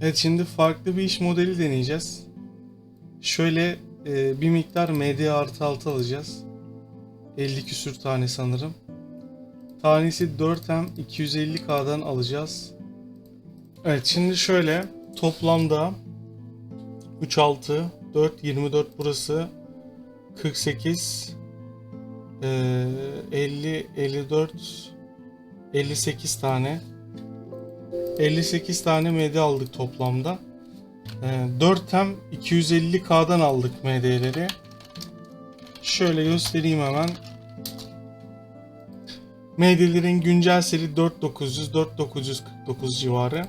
Evet şimdi farklı bir iş modeli deneyeceğiz. Şöyle e, bir miktar MD artı 6 alacağız. 50 küsür tane sanırım. Tanesi 4M 250K'dan alacağız. Evet şimdi şöyle toplamda 3 6 4 24 burası 48 e, 50 54 58 tane 58 tane MD aldık toplamda. Ee, 4 hem 250K'dan aldık MD'leri. Şöyle göstereyim hemen. MD'lerin güncel seri 4900 4949 civarı.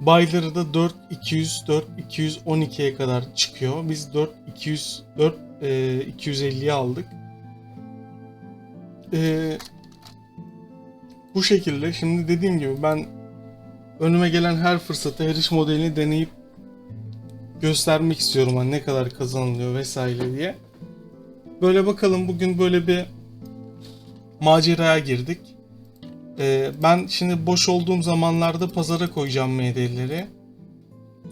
Bayları da 4200 4212'ye kadar çıkıyor. Biz 4200 4 e, 250'ye aldık. Eee bu şekilde şimdi dediğim gibi ben önüme gelen her fırsatta her iş modelini deneyip göstermek istiyorum hani ne kadar kazanılıyor vesaire diye. Böyle bakalım bugün böyle bir maceraya girdik. Ee, ben şimdi boş olduğum zamanlarda pazara koyacağım MD'leri.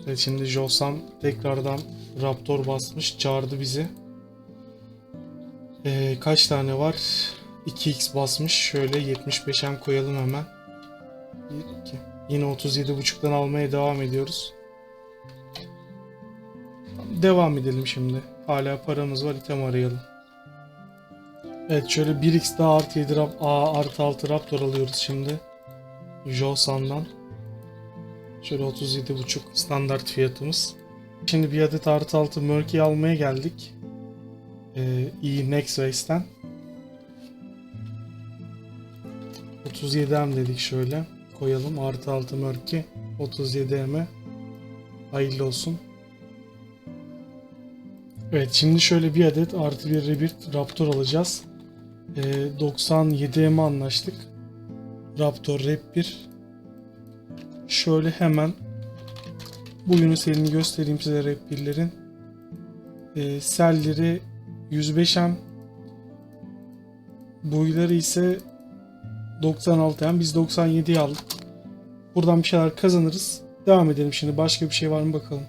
Evet şimdi Josan tekrardan Raptor basmış çağırdı bizi. Ee, kaç tane var? 2x basmış. Şöyle 75'en koyalım hemen. 1, 2. Yine 37.5'tan almaya devam ediyoruz. Devam edelim şimdi. Hala paramız var. item arayalım. Evet şöyle 1x daha artı 7 rap, A artı 6 Raptor alıyoruz şimdi. Josan'dan. Şöyle 37.5 standart fiyatımız. Şimdi bir adet artı 6 Murky almaya geldik. Ee, iyi Next 37M dedik şöyle. Koyalım. Artı 6 Murky. 37M'e. Hayırlı olsun. Evet şimdi şöyle bir adet artı bir Rebirth Raptor alacağız. Ee, 97M'e anlaştık. Raptor Rap 1. Şöyle hemen bugünün serini göstereyim size Rap 1'lerin. Ee, selleri 105M. Boyları ise 96 yani biz 97'yi aldık. Buradan bir şeyler kazanırız. Devam edelim şimdi. Başka bir şey var mı bakalım.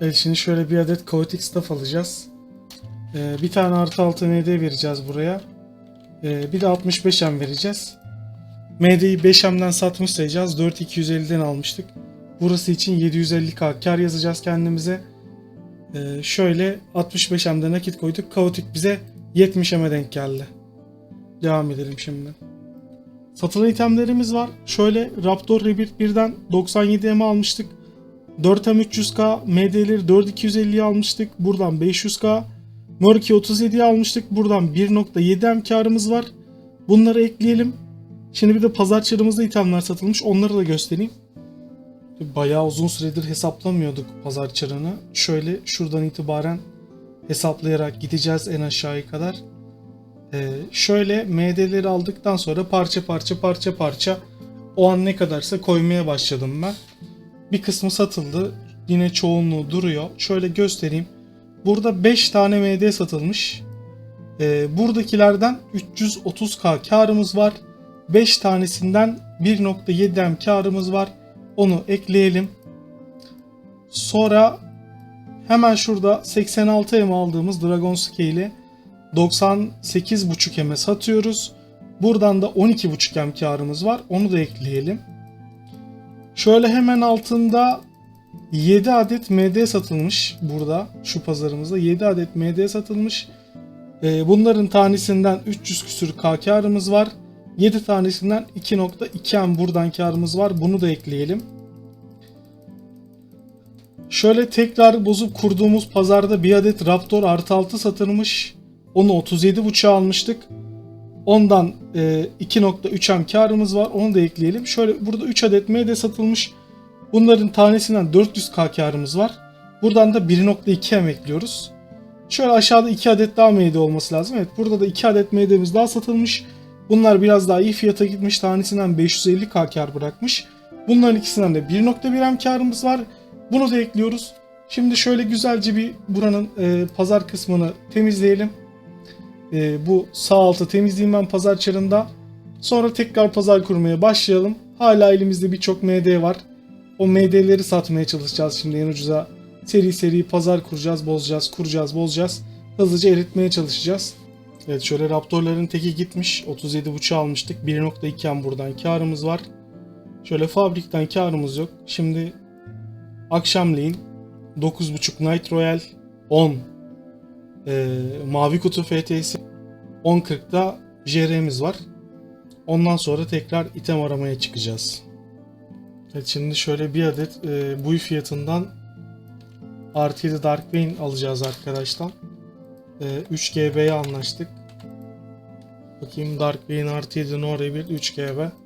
Evet şimdi şöyle bir adet Chaotic Staff alacağız. Ee, bir tane artı 6 MD vereceğiz buraya. Ee, bir de 65M vereceğiz. MD'yi 5M'den satmış sayacağız. 4250'den almıştık. Burası için 750k kar yazacağız kendimize. Ee, şöyle 65M'de nakit koyduk. Chaotic bize 70M'e denk geldi. Devam edelim şimdi. Satılan itemlerimiz var. Şöyle Raptor Rebirth 1'den 97M almıştık. 4M 300K, MD'leri 4250'ye almıştık. Buradan 500K. Murky 37'ye almıştık. Buradan 1.7M karımız var. Bunları ekleyelim. Şimdi bir de pazar çarımızda itemler satılmış. Onları da göstereyim. Bayağı uzun süredir hesaplamıyorduk pazar çarını. Şöyle şuradan itibaren hesaplayarak gideceğiz en aşağıya kadar. Ee, şöyle MD'leri aldıktan sonra parça parça parça parça o an ne kadarsa koymaya başladım ben. Bir kısmı satıldı. Yine çoğunluğu duruyor. Şöyle göstereyim. Burada 5 tane MD satılmış. Ee, buradakilerden 330k karımız var. 5 tanesinden 1.7M karımız var. Onu ekleyelim. Sonra hemen şurada 86M aldığımız Dragon Scale'i 98.5 M'e satıyoruz. Buradan da 12.5 M karımız var. Onu da ekleyelim. Şöyle hemen altında 7 adet MD satılmış burada şu pazarımızda 7 adet MD satılmış. Ee, bunların tanesinden 300 küsür K karımız var. 7 tanesinden 2.2 M buradan karımız var. Bunu da ekleyelim. Şöyle tekrar bozup kurduğumuz pazarda bir adet Raptor artı 6 satılmış. Onu 37.5'a almıştık. Ondan e, 2.3M karımız var. Onu da ekleyelim. Şöyle burada 3 adet MD satılmış. Bunların tanesinden 400k karımız var. Buradan da 1.2M ekliyoruz. Şöyle aşağıda 2 adet daha MD olması lazım. Evet burada da 2 adet MD'miz daha satılmış. Bunlar biraz daha iyi fiyata gitmiş. Tanesinden 550k kar bırakmış. Bunların ikisinden de 1.1M karımız var. Bunu da ekliyoruz. Şimdi şöyle güzelce bir buranın e, pazar kısmını temizleyelim. E, bu sağ altı temizleyeyim ben pazar çarında. Sonra tekrar pazar kurmaya başlayalım. Hala elimizde birçok MD var. O MD'leri satmaya çalışacağız şimdi en ucuza. Seri seri pazar kuracağız, bozacağız, kuracağız, bozacağız. Hızlıca eritmeye çalışacağız. Evet şöyle Raptor'ların teki gitmiş. 37.5 almıştık. 1.2 buradan karımız var. Şöyle fabrikten karımız yok. Şimdi akşamleyin 9.5 Night Royal 10 e, mavi kutu FTS 10.40'da JR'miz var. Ondan sonra tekrar item aramaya çıkacağız. Evet şimdi şöyle bir adet e, bu fiyatından artı 7 Dark alacağız arkadaşlar. E, 3 GB'ye anlaştık. Bakayım Dark Vein artı 7 Nore 1 3 GB.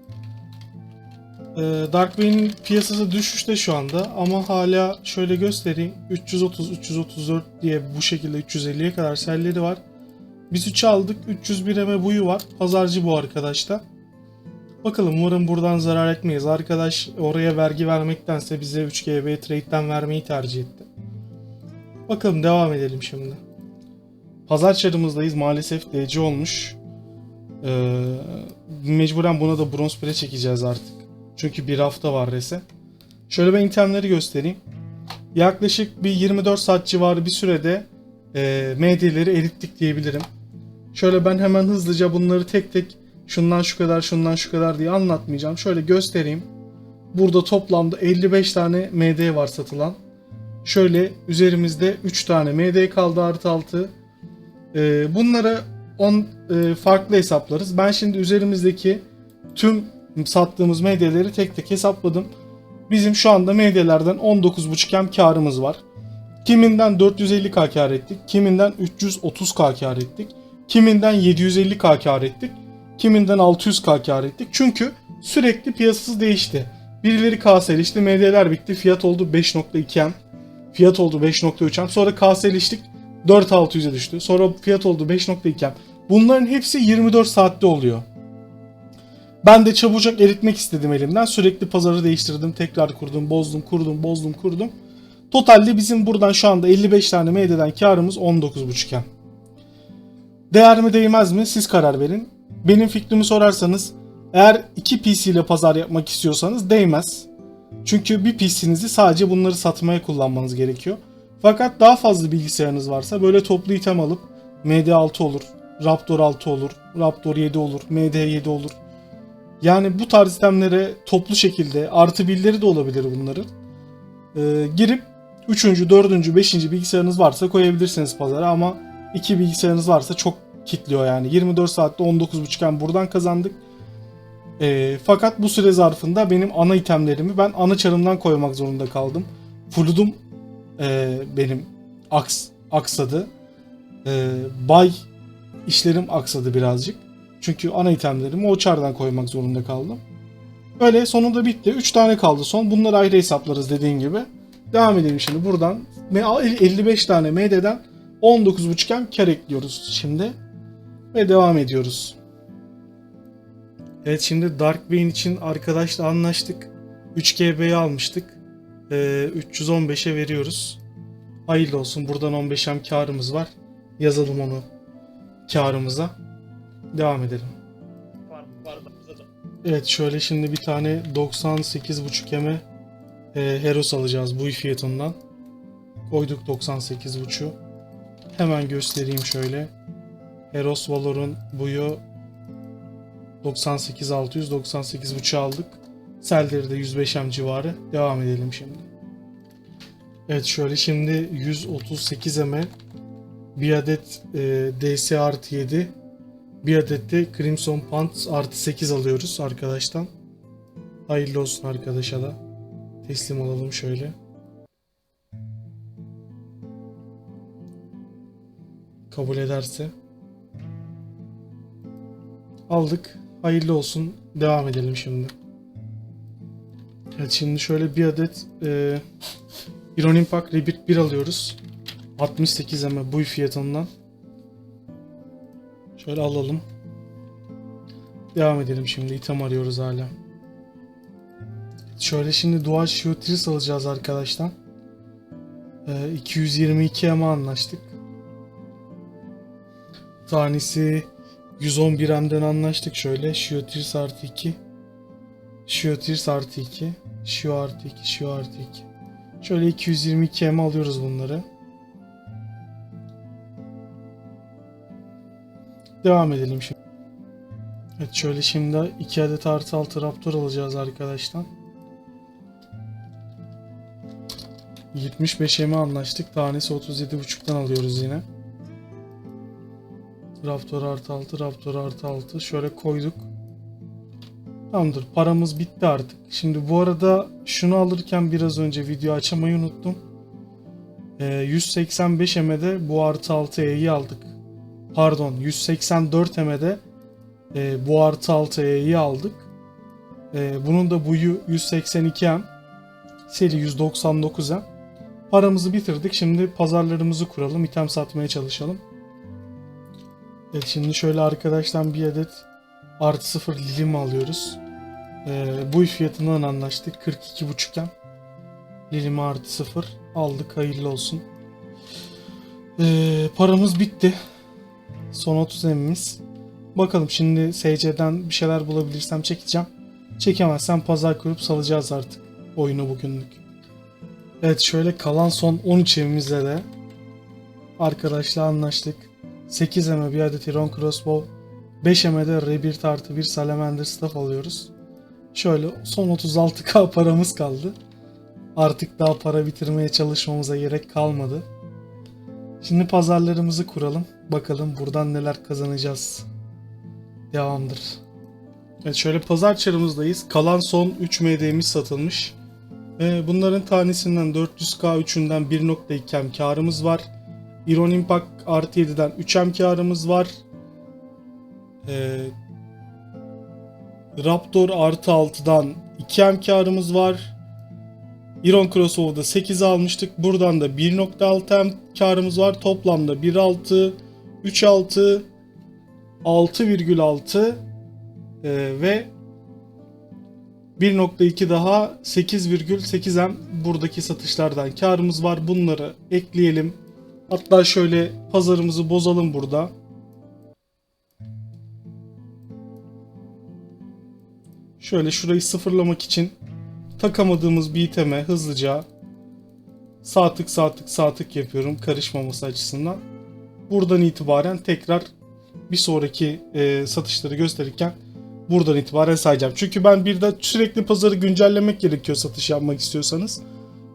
E, Dark Vein'in piyasası düşüşte şu anda ama hala şöyle göstereyim 330 334 diye bu şekilde 350'ye kadar selleri var. Biz 3 aldık 301 eme buyu var. Pazarcı bu arkadaşta. Bakalım umarım buradan zarar etmeyiz. Arkadaş oraya vergi vermektense bize 3 GB trade'den vermeyi tercih etti. Bakalım devam edelim şimdi. Pazar çarımızdayız. Maalesef DC olmuş. Ee, mecburen buna da bronz pire çekeceğiz artık. Çünkü bir hafta var rese. Şöyle ben itemleri göstereyim. Yaklaşık bir 24 saat civarı bir sürede e, MD'leri erittik diyebilirim. Şöyle ben hemen hızlıca bunları tek tek şundan şu kadar şundan şu kadar diye anlatmayacağım. Şöyle göstereyim. Burada toplamda 55 tane MD var satılan. Şöyle üzerimizde 3 tane MD kaldı artı 6. Ee, bunları 10 e, farklı hesaplarız. Ben şimdi üzerimizdeki tüm sattığımız MD'leri tek tek hesapladım. Bizim şu anda MD'lerden 19.5 hem karımız var. Kiminden 450k kar ettik, kiminden 330k kar ettik, kiminden 750k kar ettik, kiminden 600k kar ettik. Çünkü sürekli piyasası değişti. Birileri KS'leşti, MD'ler bitti, fiyat oldu 5.2M, fiyat oldu 5.3M, sonra KS'leştik 4600'e düştü, sonra fiyat oldu 5.2M. Bunların hepsi 24 saatte oluyor. Ben de çabucak eritmek istedim elimden. Sürekli pazarı değiştirdim, tekrar kurdum, bozdum, kurdum, bozdum, kurdum. Totalde bizim buradan şu anda 55 tane MD'den karımız 19.5M. Değer mi değmez mi siz karar verin. Benim fikrimi sorarsanız eğer iki PC ile pazar yapmak istiyorsanız değmez. Çünkü bir PC'nizi sadece bunları satmaya kullanmanız gerekiyor. Fakat daha fazla bilgisayarınız varsa böyle toplu item alıp MD6 olur, Raptor 6 olur, Raptor 7 olur, MD7 olur. Yani bu tarz itemlere toplu şekilde artı billeri de olabilir bunların. Ee, girip 3. 4. 5. bilgisayarınız varsa koyabilirsiniz pazara ama 2 bilgisayarınız varsa çok kitliyor yani. 24 saatte 19.5'en buradan kazandık. Ee, fakat bu süre zarfında benim ana itemlerimi ben ana çarımdan koymak zorunda kaldım. Flood'um e, benim aks, aksadı. E, bay işlerim aksadı birazcık. Çünkü ana itemlerimi o çardan koymak zorunda kaldım. Böyle sonunda bitti. 3 tane kaldı son. Bunları ayrı hesaplarız dediğin gibi. Devam edelim şimdi buradan. 55 tane MD'den 19.5'en kar ekliyoruz şimdi. Ve devam ediyoruz. Evet şimdi Dark Vein için arkadaşla anlaştık. 3 GB'yi almıştık. Ee, 315'e veriyoruz. Hayırlı olsun. Buradan 15'em karımız var. Yazalım onu karımıza. Devam edelim. Var mı? Var da bize de. Evet şöyle şimdi bir tane 98.5 eme e, Heros alacağız bu fiyatından. Koyduk 98.5'u. Hemen göstereyim şöyle. Heros Valor'un buyu 98.600 98.5 aldık. Selleri de 105 em civarı. Devam edelim şimdi. Evet şöyle şimdi 138 eme bir adet e, DS artı 7 bir adet de Crimson Pants artı 8 alıyoruz arkadaştan. Hayırlı olsun arkadaşa da. Teslim olalım şöyle. Kabul ederse. Aldık. Hayırlı olsun. Devam edelim şimdi. Evet şimdi şöyle bir adet e, Iron Impact Rebirth 1 alıyoruz. 68 ama bu fiyatından. Şöyle alalım. Devam edelim şimdi. İtem arıyoruz hala. Şöyle şimdi Dual Shield Tris alacağız arkadaşlar. Ee, 222 ama anlaştık. Tanesi 111 M'den anlaştık şöyle. Shield Tris artı 2. Shio Tears artı 2. Shio artı 2. Shio artı 2. Şöyle 222 M alıyoruz bunları. Devam edelim şimdi. Evet şöyle şimdi 2 adet artı 6 Raptor alacağız arkadaşlar. 75 M'e anlaştık. Tanesi 37.5'tan alıyoruz yine. Raptor artı 6, Raptor artı 6. Şöyle koyduk. Tamamdır. Paramız bitti artık. Şimdi bu arada şunu alırken biraz önce video açamayı unuttum. Ee, 185 M'de bu artı 6 E'yi aldık. Pardon 184 M'de e, bu artı 6 E'yi aldık. E, bunun da buyu 182 M. Seri 199 M. Paramızı bitirdik. Şimdi pazarlarımızı kuralım. item satmaya çalışalım. Evet şimdi şöyle arkadaştan bir adet artı 0 lilim alıyoruz. Ee, bu fiyatından anlaştık. 42.5 iken. Lilimi artı 0 aldık. Hayırlı olsun. Ee, paramız bitti. Son 30 emimiz. Bakalım şimdi SC'den bir şeyler bulabilirsem çekeceğim. Çekemezsem pazar kurup salacağız artık oyunu bugünlük. Evet şöyle kalan son 13 evimizle de arkadaşla anlaştık. 8 eme bir adet Iron Crossbow 5 emede Rebirth artı bir Salamander Staff alıyoruz. Şöyle son 36k paramız kaldı. Artık daha para bitirmeye çalışmamıza gerek kalmadı. Şimdi pazarlarımızı kuralım. Bakalım buradan neler kazanacağız. Devamdır. Evet şöyle pazar çarımızdayız. Kalan son 3 MD'miz satılmış. Ee, bunların tanesinden 400k 3'ünden 1.2 M karımız var. Iron Impact artı 7'den 3 M karımız var. Ee, Raptor artı 6'dan 2 M karımız var. Iron Crossbow'da 8 almıştık. Buradan da 1.6 M karımız var. Toplamda 1.6, 3.6, 6,6 ee, ve 1.2 daha 8,8 M buradaki satışlardan karımız var. Bunları ekleyelim. Hatta şöyle pazarımızı bozalım burada. Şöyle şurayı sıfırlamak için takamadığımız bir iteme hızlıca sağ tık sağ tık sağ tık yapıyorum karışmaması açısından. Buradan itibaren tekrar bir sonraki e, satışları gösterirken buradan itibaren sayacağım. Çünkü ben bir de sürekli pazarı güncellemek gerekiyor satış yapmak istiyorsanız.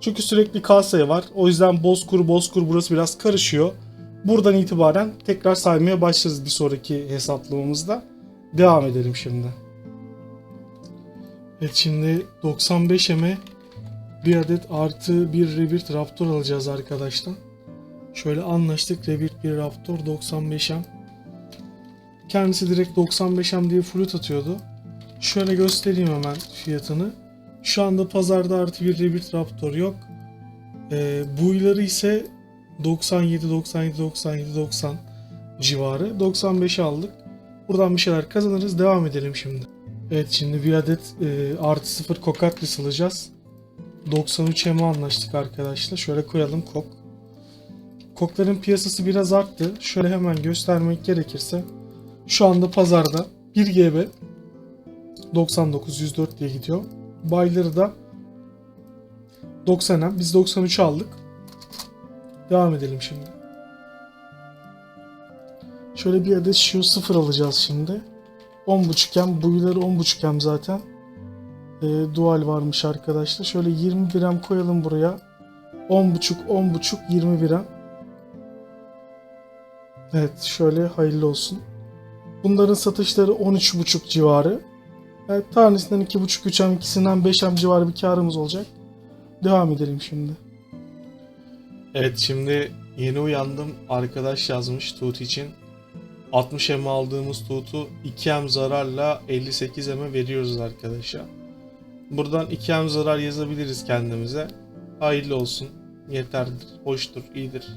Çünkü sürekli kasaya var. O yüzden bozkur bozkur burası biraz karışıyor. Buradan itibaren tekrar saymaya başlarız bir sonraki hesaplamamızda. Devam edelim şimdi. Evet şimdi 95 eme bir adet artı bir Rebirth Raptor alacağız arkadaşlar. Şöyle anlaştık Rebirth bir Raptor 95M. Kendisi direkt 95M diye flüt atıyordu. Şöyle göstereyim hemen fiyatını. Şu anda pazarda artı bir Rebirth Raptor yok. Ee, buyları ise 97, 97, 97, 90 civarı. 95'e aldık. Buradan bir şeyler kazanırız. Devam edelim şimdi. Evet şimdi bir adet e, artı 0 kokatlis alacağız. 93 ema anlaştık arkadaşlar. Şöyle koyalım kok. Kokların piyasası biraz arttı. Şöyle hemen göstermek gerekirse şu anda pazarda 1 GB 99 104 diye gidiyor. Bayları da 90'a. Biz 93 aldık. Devam edelim şimdi. Şöyle bir adet şu 0 alacağız şimdi. 10.5 M. Buyuları 10.5 M zaten. E, dual varmış arkadaşlar. Şöyle 21 M koyalım buraya. 10.5 10.5 21 M. Evet şöyle hayırlı olsun. Bunların satışları 13.5 civarı. Evet, tanesinden 2.5-3 M, ikisinden 5 M civarı bir karımız olacak. Devam edelim şimdi. Evet şimdi yeni uyandım. Arkadaş yazmış Tuğut için. 60 M aldığımız Tuğut'u 2 M zararla 58 M'e veriyoruz arkadaşa. Buradan 2 M zarar yazabiliriz kendimize. Hayırlı olsun. Yeterdir. Hoştur. iyidir.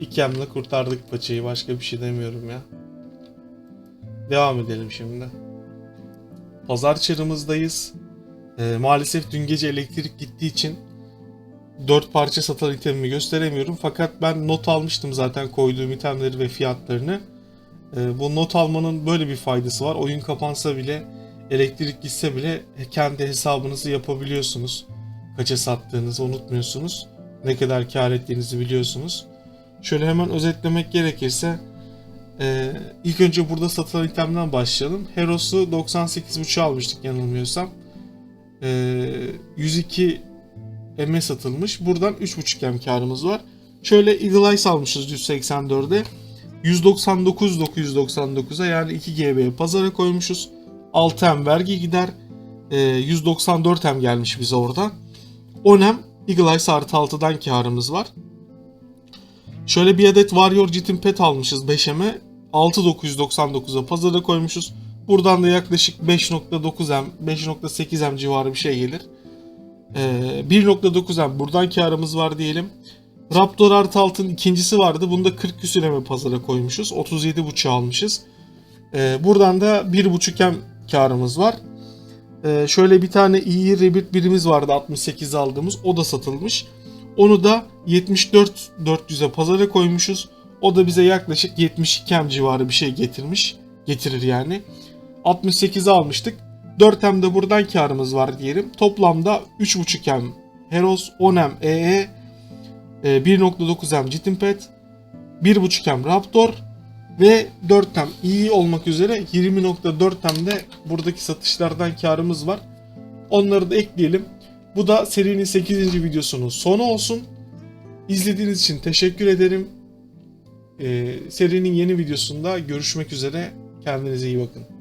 2 M'le kurtardık paçayı. Başka bir şey demiyorum ya. Devam edelim şimdi. Pazar çarımızdayız. Ee, maalesef dün gece elektrik gittiği için 4 parça satan itemimi gösteremiyorum. Fakat ben not almıştım zaten koyduğum itemleri ve fiyatlarını. Ee, bu not almanın böyle bir faydası var. Oyun kapansa bile elektrik gitse bile kendi hesabınızı yapabiliyorsunuz. Kaça sattığınızı unutmuyorsunuz. Ne kadar kar ettiğinizi biliyorsunuz. Şöyle hemen özetlemek gerekirse e, ilk önce burada satılan itemden başlayalım. Heros'u 98.5 almıştık yanılmıyorsam. E, 102 M satılmış. Buradan 3.5 M karımız var. Şöyle Eagle Eyes almışız 184'e. 199.999'a yani 2 GB'ye pazara koymuşuz. 6 M vergi gider. E, 194 M gelmiş bize oradan. 10 M Eagle Eyes artı 6'dan karımız var. Şöyle bir adet Warrior Jitin Pet almışız 5M'e. 6.999'a pazara koymuşuz. Buradan da yaklaşık 5.9M, 5.8M civarı bir şey gelir. Ee, 1.9M buradan karımız var diyelim. Raptor artı altın ikincisi vardı. Bunu da 40 küsüreme pazara koymuşuz. 37.5 almışız. Ee, buradan da 1.5M karımız var. Ee, şöyle bir tane iyi Rebirth birimiz vardı 68 aldığımız. O da satılmış. Onu da 74 400'e pazara koymuşuz. O da bize yaklaşık 72 M civarı bir şey getirmiş. Getirir yani. 68'e almıştık. 4 M de buradan karımız var diyelim. Toplamda 3.5 M Heros, 10 M EE, e, 1.9 M Jitinpet, 1.5 M Raptor ve 4 M iyi olmak üzere 20.4 M de buradaki satışlardan karımız var. Onları da ekleyelim. Bu da serinin 8. videosunun sonu olsun. İzlediğiniz için teşekkür ederim. Ee, serinin yeni videosunda görüşmek üzere. Kendinize iyi bakın.